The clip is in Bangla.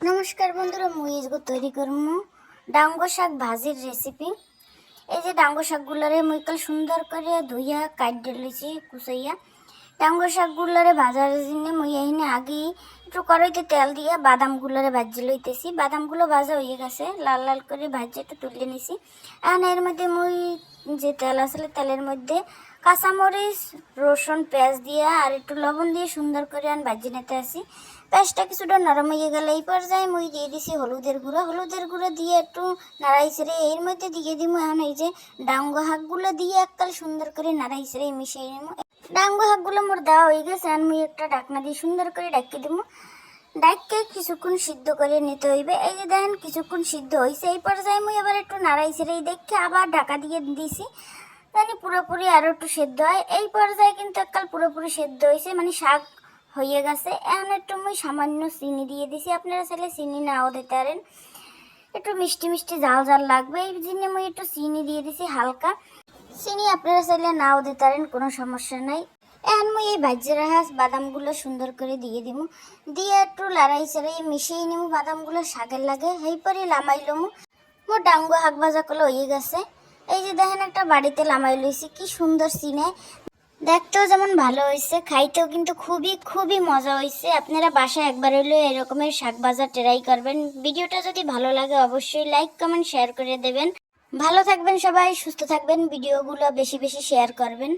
নমস্কার বন্ধুরা, মুই আজকে তৈরি করব ডাঙ্গো শাক ভাজির রেসিপি এই যে ডাঙ্গো শাকগুলারে মুই কাল সুন্দর করে ধুইয়া কাটি দিয়েছি কুচাইয়া। ডাঙ্গো শাকগুলারে ভাজার জন্য মুই এখানে আগে একটু কড়াইতে তেল দিয়ে বাদামগুলারে ভাজি লইতেছি। বাদামগুলো ভাজা হয়ে গেছে, লাল লাল করে ভাজি একটু তুলে নিছি। এখন এর মধ্যে মুই যে তেল আসলে তেলের মধ্যে কাঁচামরিচ, রসুন, পেঁয়াজ দিয়ে আর একটু লবণ দিয়ে সুন্দর করে আন ভাজি নিতে আসি। পেঁয়াজটা কিছুটা নরম হয়ে গেলে এই পর্যায়ে মুই দিয়ে দিছি হলুদের গুঁড়ো। হলুদের গুঁড়ো দিয়ে একটু নাড়াই ছেড়ে এর মধ্যে দিয়ে দিব এখন এই যে ডাঙ্গো শাকগুলো দিয়ে এককাল সুন্দর করে নাড়াই ছেড়ে মিশিয়ে নেব ডাঙ্গো শাকগুলো মোর দেওয়া হয়ে গেছে, আর একটা ডাকনা দিয়ে সুন্দর করে ডাকিয়ে দিব ডাককে কিছুক্ষণ সিদ্ধ করে নিতে হইবে। এই যে দেখেন, কিছুক্ষণ সিদ্ধ হয়েছে এই পর্যায়ে মুই এবার একটু নাড়াই ছেড়ে দেখে আবার ঢাকা দিয়ে দিছি। জানি পুরোপুরি আরও একটু সেদ্ধ হয়। এই পর্যায়ে কিন্তু এককাল পুরোপুরি সেদ্ধ হয়েছে মানে শাক হয়ে গেছে। এখন একটু মুই সামান্য চিনি দিয়ে দিছি। আপনারা চাইলে চিনি নাও দিতে পারেন। একটু মিষ্টি মিষ্টি জাল জাল লাগবে। এই জন্য মুই একটু চিনি দিয়ে দিছি হালকা। চিনি আপনারা চাইলে নাও দিতে পারেন, কোনো সমস্যা নাই। এখন মুই এই ভাজ্যের হাঁস বাদামগুলো সুন্দর করে দিয়ে দিব দিয়ে একটু লড়াই চড়াই মিশিয়ে নিব বাদামগুলো শাকের লাগে। এই পরে লামাইলমু মোর ডাঙ্গো হাঁক ভাজা করলে হয়ে গেছে। এই যে দেখেন, একটা বাড়িতে লামাই লইছি কি সুন্দর সিনে দেখতেও যেমন ভালো হয়েছে, খাইতেও কিন্তু খুবই খুবই মজা হয়েছে। আপনারা বাসায় একবার হলেও এরকমের শাক ভাজা ট্রাই করবেন। ভিডিওটা যদি ভালো লাগে, অবশ্যই লাইক কমেন্ট শেয়ার করে দেবেন। ভালো থাকবেন সবাই সুস্থ থাকবেন ভিডিওগুলো বেশি বেশি শেয়ার করবেন।